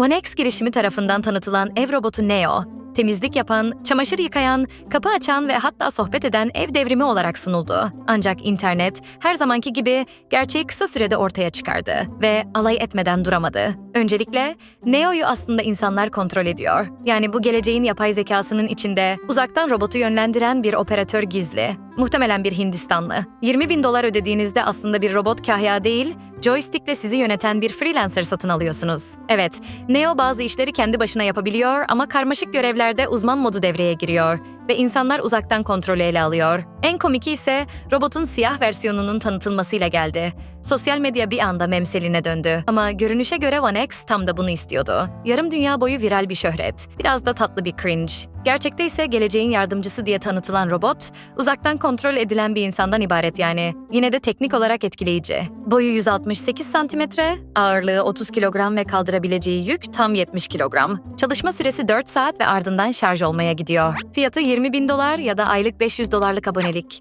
OneX girişimi tarafından tanıtılan ev robotu Neo, temizlik yapan, çamaşır yıkayan, kapı açan ve hatta sohbet eden ev devrimi olarak sunuldu. Ancak internet her zamanki gibi gerçeği kısa sürede ortaya çıkardı ve alay etmeden duramadı. Öncelikle Neo'yu aslında insanlar kontrol ediyor. Yani bu geleceğin yapay zekasının içinde uzaktan robotu yönlendiren bir operatör gizli. Muhtemelen bir Hindistanlı. 20 bin dolar ödediğinizde aslında bir robot kahya değil, joystickle sizi yöneten bir freelancer satın alıyorsunuz. Evet, Neo bazı işleri kendi başına yapabiliyor ama karmaşık görevlerde uzman modu devreye giriyor ve insanlar uzaktan kontrolü ele alıyor. En komiki ise robotun siyah versiyonunun tanıtılmasıyla geldi. Sosyal medya bir anda memseline döndü. Ama görünüşe göre One X tam da bunu istiyordu. Yarım dünya boyu viral bir şöhret. Biraz da tatlı bir cringe. Gerçekte ise geleceğin yardımcısı diye tanıtılan robot, uzaktan kontrol edilen bir insandan ibaret yani. Yine de teknik olarak etkileyici. Boyu 168 santimetre, ağırlığı 30 kilogram ve kaldırabileceği yük tam 70 kilogram. Çalışma süresi 4 saat ve ardından şarj olmaya gidiyor. Fiyatı 20 bin dolar ya da aylık 500 dolarlık abonelik.